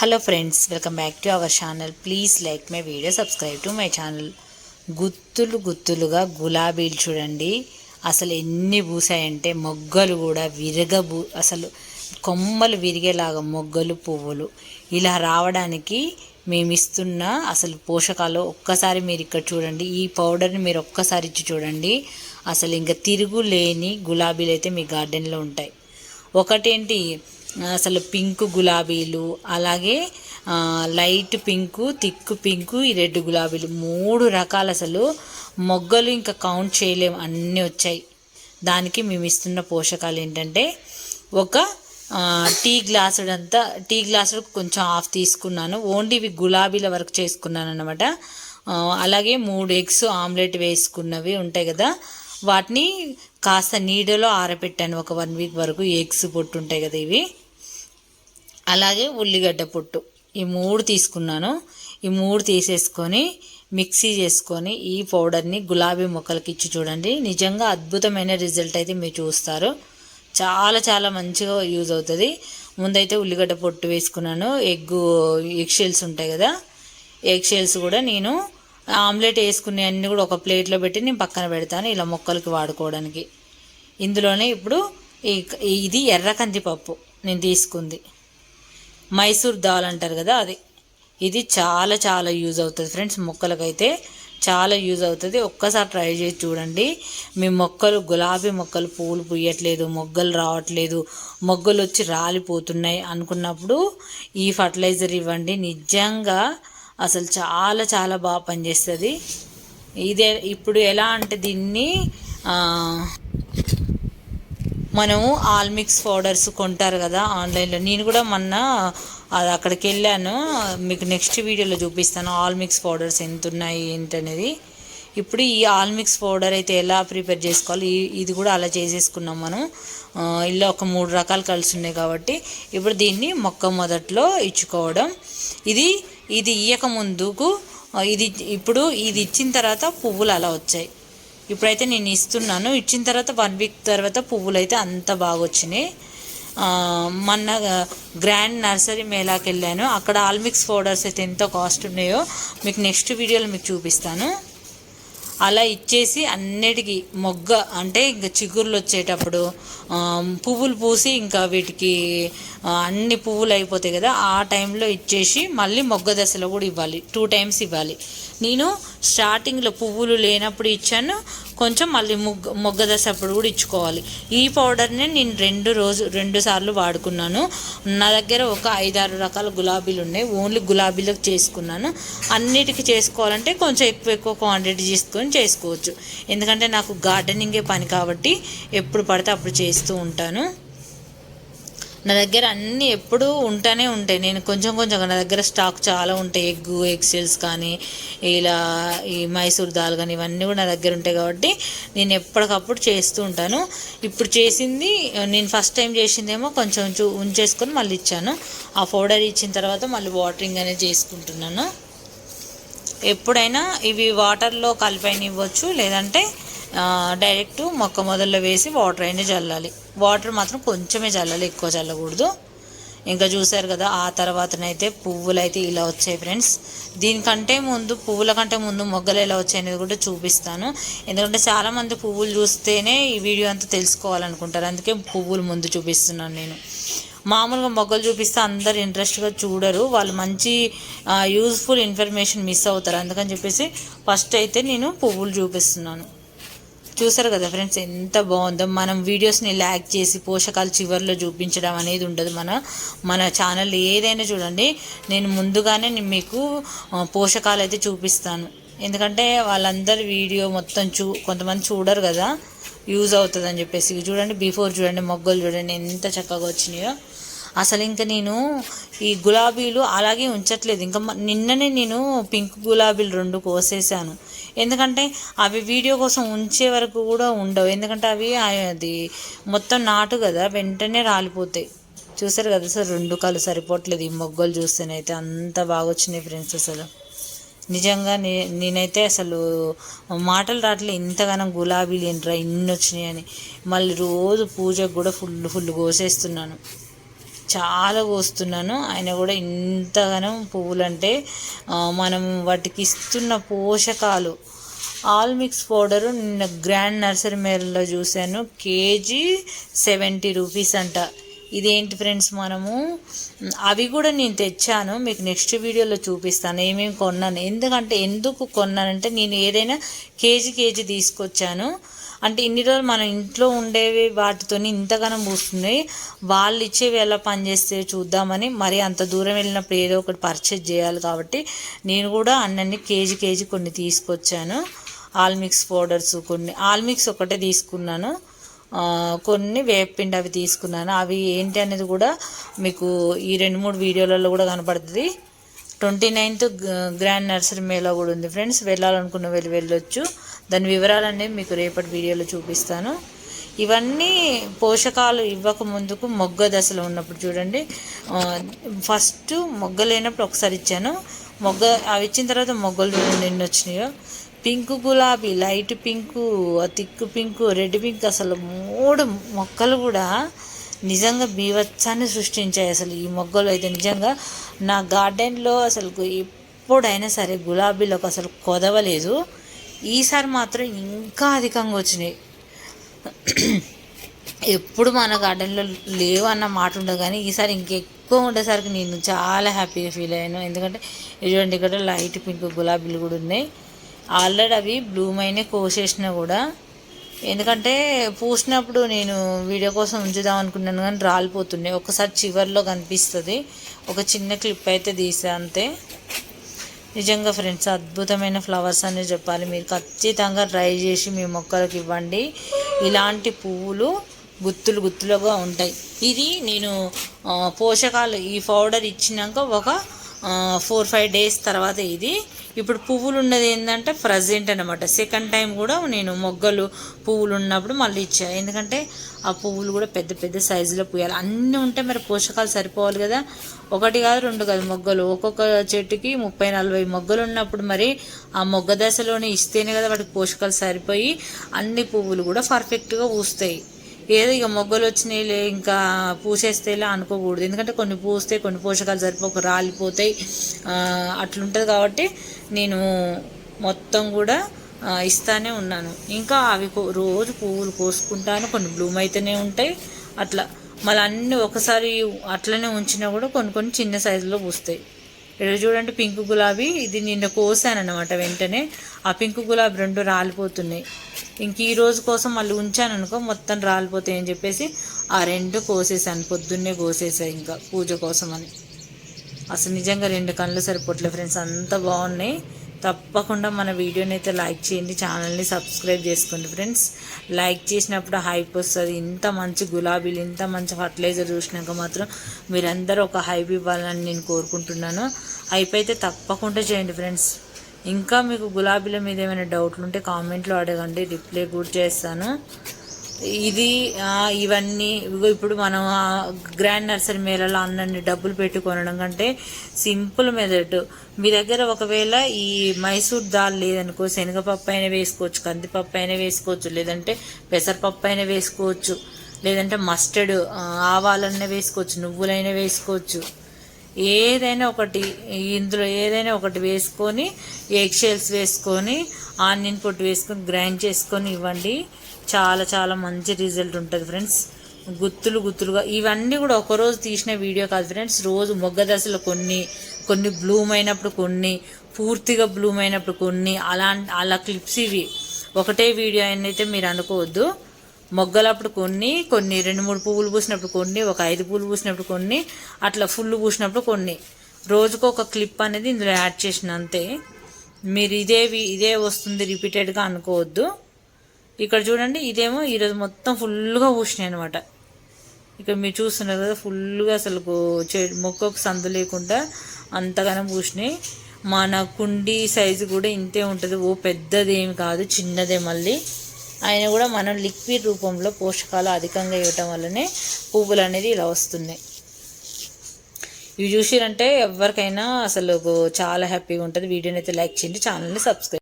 Hello friends welcome back to our channel please like my video subscribe to my channel గుత్తులు గుత్తులుగా గులాబీలు చూడండి. అసలు ఎన్ని పూసాయంటే మొగ్గలు కూడా విరగబూ అసలు కొమ్మలు విరిగేలాగా మొగ్గలు పువ్వులు. ఇలా రావడానికి మేము ఇస్తున్న అసలు పోషకాలు ఒక్కసారి మీరు ఇక్కడ చూడండి. ఈ పౌడర్ని మీరు ఒక్కసారి ఇచ్చి చూడండి. అసలు ఇంకా తిరుగులేని గులాబీలు అయితే మీ గార్డెన్లో ఉంటాయి. ఒకటేంటి? అసలు పింక్ గులాబీలు అలాగే లైట్ పింకు థిక్ పింకు ఈ రెడ్ గులాబీలు మూడు రకాల అసలు. మొగ్గలు ఇంకా కౌంట్ చేయలేము అన్నీ వచ్చాయి. దానికి మేము ఇస్తున్న పోషకాలు ఏంటంటే ఒక టీ గ్లాసుడు అంతా టీ గ్లాసుడు కొంచెం ఆఫ్ తీసుకున్నాను. ఓన్లీ ఇవి గులాబీల వరకు చేసుకున్నాను అనమాట అలాగే మూడు ఎగ్స్ ఆమ్లెట్ వేసుకున్నవి ఉంటాయి కదా. వాటిని కాస్త నీడలో ఆరబెట్టాను. ఒక వన్ వీక్ వరకు ఎగ్స్ పొట్టు ఉంటాయి కదా ఇవి. అలాగే ఉల్లిగడ్డ పొట్టు. ఈ మూడు తీసుకున్నాను. ఈ మూడు తీసేసుకొని మిక్సీ చేసుకొని ఈ పౌడర్ని గులాబీ మొక్కలకి ఇచ్చి చూడండి. నిజంగా అద్భుతమైన రిజల్ట్ అయితే మీరు చూస్తారు. చాలా చాలా మంచిగా యూజ్ అవుతుంది. ముందైతే ఉల్లిగడ్డ పొట్టు వేసుకున్నాను. ఎగ్ ఎగ్ షెల్స్ ఉంటాయి కదా. ఎగ్ షెల్స్ కూడా నేను ఆమ్లెట్ వేసుకునే అన్ని కూడా ఒక ప్లేట్లో పెట్టి నేను పక్కన పెడతాను ఇలా మొక్కలకి వాడుకోవడానికి. ఇందులోనే ఇప్పుడు ఈ- ఇది ఎర్ర కందిపప్పు నేను తీసుకుంది. మైసూర్ దాల్ అంటారు కదా అది. ఇది చాలా చాలా యూజ్ అవుతుంది ఫ్రెండ్స్ మొక్కలకైతే. చాలా యూజ్ అవుతుంది. ఒక్కసారి ట్రై చేసి చూడండి. మీ మొక్కలు గులాబీ మొక్కలు పూలు పూయట్లేదు మొగ్గలు రావట్లేదు మొగ్గలు వచ్చి రాలిపోతున్నాయి అనుకున్నప్పుడు ఈ ఫర్టిలైజర్ ఇవ్వండి. నిజంగా అసలు చాలా చాలా బాగా పనిచేస్తుంది. ఇదే ఇప్పుడు ఎలా అంటే దీన్ని మనము ఆల్మిక్స్ పౌడర్స్ కొంటారు కదా ఆన్లైన్లో. నేను కూడా మొన్న అది అక్కడికి వెళ్ళాను. మీకు నెక్స్ట్ వీడియోలో చూపిస్తాను ఆల్మిక్స్ పౌడర్స్ ఎంత ఉన్నాయి ఏంటనేది. ఇప్పుడు ఈ ఆల్మిక్స్ పౌడర్ అయితే ఎలా ప్రిపేర్ చేసుకోవాలి? ఇది కూడా అలా చేసేసుకున్నాం మనం. ఇలా ఒక మూడు రకాలు కలిసి ఉన్నాయి కాబట్టి. ఇప్పుడు దీన్ని మొక్క మొదట్లో ఇచ్చుకోవడం. ఇది ఇది ఇయ్యక ముందుకు ఇది ఇప్పుడు ఇది ఇచ్చిన తర్వాత పువ్వులు అలా వచ్చాయి. ఇప్పుడైతే నేను ఇస్తున్నాను. ఇచ్చిన తర్వాత వన్ వీక్ తర్వాత పువ్వులు అయితే అంత బాగా వచ్చినాయి. మొన్న గ్రాండ్ నర్సరీ మేళాకి వెళ్ళాను. అక్కడ ఆల్మిక్స్ పౌడర్స్ అయితే ఎంత కాస్ట్ ఉన్నాయో మీకు నెక్స్ట్ వీడియోలో మీకు చూపిస్తాను. అలా ఇచ్చేసి అన్నిటికీ మొగ్గ అంటే ఇంకా చిగుర్లు వచ్చేటప్పుడు పువ్వులు పూసి ఇంకా వీటికి అన్ని పువ్వులు అయిపోతాయి కదా ఆ టైంలో ఇచ్చేసి మళ్ళీ మొగ్గ దశలో కూడా ఇవ్వాలి. టూ టైమ్స్ ఇవ్వాలి. నేను స్టార్టింగ్లో పువ్వులు లేనప్పుడు ఇచ్చాను. కొంచెం మళ్ళీ మొగ్గ మొగ్గ దశ అప్పుడు కూడా ఇచ్చుకోవాలి. ఈ పౌడర్ని నేను రెండు రోజు రెండు సార్లు వాడుకున్నాను. నా దగ్గర ఒక ఐదారు రకాల గులాబీలు ఉన్నాయి. ఓన్లీ గులాబీలకు చేసుకున్నాను. అన్నిటికీ చేసుకోవాలంటే కొంచెం ఎక్కువ ఎక్కువ క్వాంటిటీ తీసుకొని చేసుకోవచ్చు. ఎందుకంటే నాకు గార్డెనింగే పని కాబట్టి ఎప్పుడు పడితే అప్పుడు చేస్తూ ఉంటాను. నా దగ్గర అన్నీ ఎప్పుడూ ఉంటానే ఉంటాయి. నేను కొంచెం కొంచెం నా దగ్గర స్టాక్ చాలా ఉంటాయి. ఎగ్ ఎగ్సెల్స్ కానీ ఇలా ఈ మైసూర్ దాల్ కానీ ఇవన్నీ కూడా నా దగ్గర ఉంటాయి కాబట్టి నేను ఎప్పటికప్పుడు చేస్తూ ఉంటాను. ఇప్పుడు చేసింది నేను ఫస్ట్ టైం చేసిందేమో కొంచెం చూ ఉంచేసుకొని మళ్ళీ ఇచ్చాను. ఆ పౌడర్ ఇచ్చిన తర్వాత మళ్ళీ వాటరింగ్ అనేది చేసుకుంటున్నాను. ఎప్పుడైనా ఇవి వాటర్లో కలిపైన ఇవ్వచ్చు లేదంటే డైరెక్ట్ మొక్క మొదల్లో వేసి వాటర్ అయినా చల్లాలి. వాటర్ మాత్రం కొంచెమే చల్లాలి ఎక్కువ చల్లకూడదు. ఇంకా చూసారు కదా ఆ తర్వాతనైతే పువ్వులు అయితే ఇలా వచ్చాయి ఫ్రెండ్స్. దీనికంటే ముందు పువ్వుల కంటే ముందు మొగ్గలు ఎలా వచ్చాయి అనేది కూడా చూపిస్తాను. ఎందుకంటే చాలామంది పువ్వులు చూస్తేనే ఈ వీడియో అంతా తెలుసుకోవాలనుకుంటారు. అందుకే పువ్వులు ముందు చూపిస్తున్నాను నేను. మామూలుగా మొగ్గలు చూపిస్తే అందరు ఇంట్రెస్ట్గా చూడరు. వాళ్ళు మంచి యూజ్ఫుల్ ఇన్ఫర్మేషన్ మిస్ అవుతారు. అందుకని చెప్పేసి ఫస్ట్ అయితే నేను పువ్వులు చూపిస్తున్నాను. చూసారు కదా ఫ్రెండ్స్ ఎంత బాగుందో. మనం వీడియోస్ని ల్యాక్ చేసి పోషకాలు చివరిలో చూపించడం అనేది ఉండదు మన మన ఛానల్ ఏదైనా చూడండి. నేను ముందుగానే మీకు పోషకాలు అయితే చూపిస్తాను. ఎందుకంటే వాళ్ళందరి వీడియో మొత్తం చూ కొంతమంది చూడరు కదా యూజ్ అవుతుంది అని చెప్పేసి చూడండి బిఫోర్ చూడండి మొగ్గలు చూడండి ఎంత చక్కగా వచ్చినాయో. అసలు ఇంకా నేను ఈ గులాబీలు అలాగే ఉంచట్లేదు. ఇంకా నిన్ననే నేను పింక్ గులాబీలు రెండు కోసేసాను ఎందుకంటే అవి వీడియో కోసం ఉంచే వరకు కూడా ఉండవు. ఎందుకంటే అవి అది మొత్తం నాటు కదా వెంటనే రాలిపోతాయి. చూసారు కదా సార్ రెండు కాలు సరిపోవట్లేదు. ఈ మొగ్గలు చూస్తేనైతే అంత బాగా వచ్చినాయి ఫ్రెండ్స్ అసలు. నిజంగా నే నేనైతే అసలు మాటలు రావట్లే ఇంతగానం గులాబీలు ఏంట్రా ఇన్ని వచ్చినాయని మళ్ళీ రోజు పూజకు కూడా ఫుల్ ఫుల్ కోసేస్తున్నాను. చాలా కోస్తున్నాను ఆయన కూడా ఇంతగానో పువ్వులంటే మనం వాటికి ఇస్తున్న పోషకాలు. ఆల్ మిక్స్ పౌడరు నిన్న గ్రాండ్ నర్సరీ మేళలో చూశాను. కేజీ సెవెంటీ రూపీస్ అంట. ఇదేంటి ఫ్రెండ్స్ మనము? అవి కూడా నేను తెచ్చాను. మీకు నెక్స్ట్ వీడియోలో చూపిస్తాను. ఏమేమి కొన్నాను. ఎందుకంటే ఎందుకు కొన్నానంటే నేను ఏదైనా కేజీ కేజీ తీసుకొచ్చాను. అంటే ఇన్ని రోజులు మనం ఇంట్లో ఉండేవి వాటితో ఇంతగానం పూస్తున్నాయి వాళ్ళు ఇచ్చేవి ఎలా పనిచేస్తే చూద్దామని మరి అంత దూరం వెళ్ళినప్పుడు ఏదో ఒకటి పర్చేజ్ చేయాలి కాబట్టి నేను కూడా అన్నీ కేజీ కేజీ కొన్ని తీసుకొచ్చాను. ఆల్మిక్స్ పౌడర్స్ కొన్ని ఆల్మిక్స్ ఒకటే తీసుకున్నాను. కొన్ని వేపిండి అవి తీసుకున్నాను. అవి ఏంటి అనేది కూడా మీకు ఈ రెండు మూడు వీడియోలలో కూడా కనపడుతుంది. ట్వంటీ నైన్త్ గ్రాండ్ నర్సరీ మేళా కూడా ఉంది ఫ్రెండ్స్. వెళ్ళాలనుకున్న వెళ్ళి వెళ్ళొచ్చు. దాని వివరాలన్నీ మీకు రేపటి వీడియోలో చూపిస్తాను. ఇవన్నీ పోషకాలు ఇవ్వక ముందుకు మొగ్గ దశలో ఉన్నప్పుడు చూడండి. ఫస్ట్ మొగ్గ లేనప్పుడు ఒకసారి ఇచ్చాను. మొగ్గ అవి ఇచ్చిన తర్వాత మొగ్గలు చూడండి ఎన్ని వచ్చినాయో. పింక్ గులాబీ light pink thick pink red pink అసలు మూడు మొక్కలు కూడా నిజంగా బీభత్సాన్ని సృష్టించాయి అసలు ఈ మొగ్గలు అయితే. నిజంగా నా గార్డెన్లో అసలు ఎప్పుడైనా సరే గులాబీలకు అసలు కొదవలేదు. ఈసారి మాత్రం ఇంకా అధికంగా వచ్చినాయి. ఎప్పుడు మన గార్డెన్లో లేవు అన్న మాట ఉండదు కానీ ఈసారి ఇంకెక్కువ ఉండేసరికి నేను చాలా హ్యాపీగా ఫీల్ అయ్యాను. ఎందుకంటే ఇటువంటి ఇక్కడ లైట్ పింక్ గులాబీలు కూడా ఉన్నాయి. ఆల్రెడీ అవి బ్లూమ్ అయినా కోసేసినా కూడా ఎందుకంటే పూసినప్పుడు నేను వీడియో కోసం ఉంచుదాం అనుకున్నాను కానీ రాలిపోతున్నాయి ఒకసారి చివర్లో కనిపిస్తుంది. ఒక చిన్న క్లిప్ అయితే తీసా అంతే. నిజంగా ఫ్రెండ్స్ అద్భుతమైన ఫ్లవర్స్ అని చెప్పాలి. మీరు ఖచ్చితంగా ట్రై చేసి మీ మొక్కలకు ఇవ్వండి. ఇలాంటి పువ్వులు గుత్తులు గుత్తులుగా ఉంటాయి. ఇది నేను పోషకాలు ఈ పౌడర్ ఇచ్చినాక ఒక ఫోర్ ఫైవ్ డేస్ తర్వాత ఇది. ఇప్పుడు పువ్వులు ఉన్నది ఏంటంటే ప్రజెంట్ అనమాట సెకండ్ టైం కూడా నేను మొగ్గలు పువ్వులు ఉన్నప్పుడు మళ్ళీ ఇచ్చా. ఎందుకంటే ఆ పువ్వులు కూడా పెద్ద పెద్ద సైజులో పూయాలి. అన్నీ ఉంటే మరి పోషకాలు సరిపోవాలి కదా. ఒకటి కాదు రెండు కాదు మొగ్గలు. ఒక్కొక్క చెట్టుకి ముప్పై నలభై మొగ్గలు ఉన్నప్పుడు మరి ఆ మొగ్గ దశలోనే ఇస్తేనే కదా వాటికి పోషకాలు సరిపోయి అన్ని పువ్వులు కూడా పర్ఫెక్ట్గా పూస్తాయి. ఏదో ఇక మొగ్గలు వచ్చినాయిలే ఇంకా పూసేస్తేలే అనుకోకూడదు. ఎందుకంటే కొన్ని పూస్తే కొన్ని పోషకాలు సరిపోక రాలిపోతాయి. అట్లుంటుంది కాబట్టి నేను మొత్తం కూడా ఇస్తానే ఉన్నాను. ఇంకా అవి కో- రోజు పువ్వులు కోసుకుంటాను. కొన్ని బ్లూమ్ అయితేనే ఉంటాయి. అట్లా. మళ్ళీ అన్నీ ఒకసారి అట్లనే ఉంచినా కూడా కొన్ని కొన్ని చిన్న సైజులో పూస్తాయి. ఇక్కడ చూడండి పింక్ గులాబీ. ఇది నిన్న కోసాను అనమాట వెంటనే. ఆ పింక్ గులాబీ రెండు రాలిపోతున్నాయి. ఇంక ఈ రోజు కోసం మళ్ళీ ఉంచాను అనుకో మొత్తం రాలిపోతాయి అని చెప్పేసి ఆ రెండు కోసేసాను. పొద్దున్నే కోసేసాయి ఇంకా పూజ కోసం అని. అసలు నిజంగా రెండు కళ్ళు సరిపోట్లే ఫ్రెండ్స్ అంత బాగున్నాయి. తప్పకుండా మన వీడియోని అయితే లైక్ చేయండి ఛానల్ని సబ్స్క్రైబ్ చేసుకోండి ఫ్రెండ్స్. లైక్ చేసినప్పుడు హైప్ వస్తుంది. ఇంత మంచి గులాబీలు ఇంత మంచి ఫర్టిలైజర్ చూసినాక మాత్రం మీరందరూ ఒక హైప్ ఇవ్వాలని నేను కోరుకుంటున్నాను. హైప్ అయితే తప్పకుండా చేయండి ఫ్రెండ్స్. ఇంకా మీకు గులాబీల మీద ఏమైనా డౌట్లు ఉంటే కామెంట్లో అడగండి. రిప్లై కూడా చేస్తాను. ఇది ఇవన్నీ ఇప్పుడు మనం గ్రాండ్ నర్సరీ మేళలో అన్నీ డబ్బులు పెట్టి కొనడం కంటే సింపుల్ మెథడ్. మీ దగ్గర ఒకవేళ ఈ మైసూర్ దాల్ లేదనుకో శనగపప్పు అయినా వేసుకోవచ్చు కందిపప్పు అయినా వేసుకోవచ్చు లేదంటే పెసరపప్పు అయినా వేసుకోవచ్చు లేదంటే మస్టర్డ్ ఆ, ఆవాలైనా వేసుకోవచ్చు నువ్వులైనా వేసుకోవచ్చు. ఏదైనా ఒకటి ఇందులో ఏదైనా ఒకటి వేసుకొని ఎగ్ షెల్స్ వేసుకొని ఆనియన్ పొట్టు వేసుకొని గ్రైండ్ చేసుకొని ఇవ్వండి. చాలా చాలా మంచి రిజల్ట్ ఉంటుంది ఫ్రెండ్స్. గుత్తులు గుత్తులుగా ఇవన్నీ కూడా ఒకరోజు తీసిన వీడియో కాదు ఫ్రెండ్స్. రోజు మొగ్గ దశలో కొన్ని కొన్ని బ్లూమ్ అయినప్పుడు కొన్ని పూర్తిగా బ్లూమ్ అయినప్పుడు కొన్ని అలా అలా క్లిప్స్ ఇవి. ఒకటే వీడియో అని అయితే మీరు అనుకోవద్దు. మొగ్గలప్పుడు కొన్ని కొన్ని రెండు మూడు పువ్వులు పూసినప్పుడు కొన్ని ఒక ఐదు పువ్వులు పూసినప్పుడు కొన్ని అట్లా ఫుల్ పూసినప్పుడు కొన్ని. రోజుకు ఒక క్లిప్ అనేది ఇందులో యాడ్ చేసిన అంతే. మీరు ఇదేవి ఇదే వస్తుంది రిపీటెడ్గా అనుకోవద్దు. ఇక్కడ చూడండి ఇదేమో ఈరోజు మొత్తం ఫుల్గా పూసినాయి అనమాట ఇక్కడ మీరు చూస్తున్నారు కదా ఫుల్గా అసలు చె మొక్కకు సందు లేకుండా అంతగానో పూసినాయి. మన కుండీ సైజు కూడా ఇంతే ఉంటుంది. ఓ పెద్దది ఏమి కాదు చిన్నదే మళ్ళీ. ఆయన కూడా మనం లిక్విడ్ రూపంలో పోషకాలు అధికంగా ఇవ్వటం వల్లనే పువ్వులు అనేది ఇలా వస్తున్నాయి. ఇవి చూసిరంటే ఎవరికైనా అసలు చాలా హ్యాపీగా ఉంటుంది. వీడియోని అయితే లైక్ చేయండి ఛానల్ని సబ్స్క్రైబ్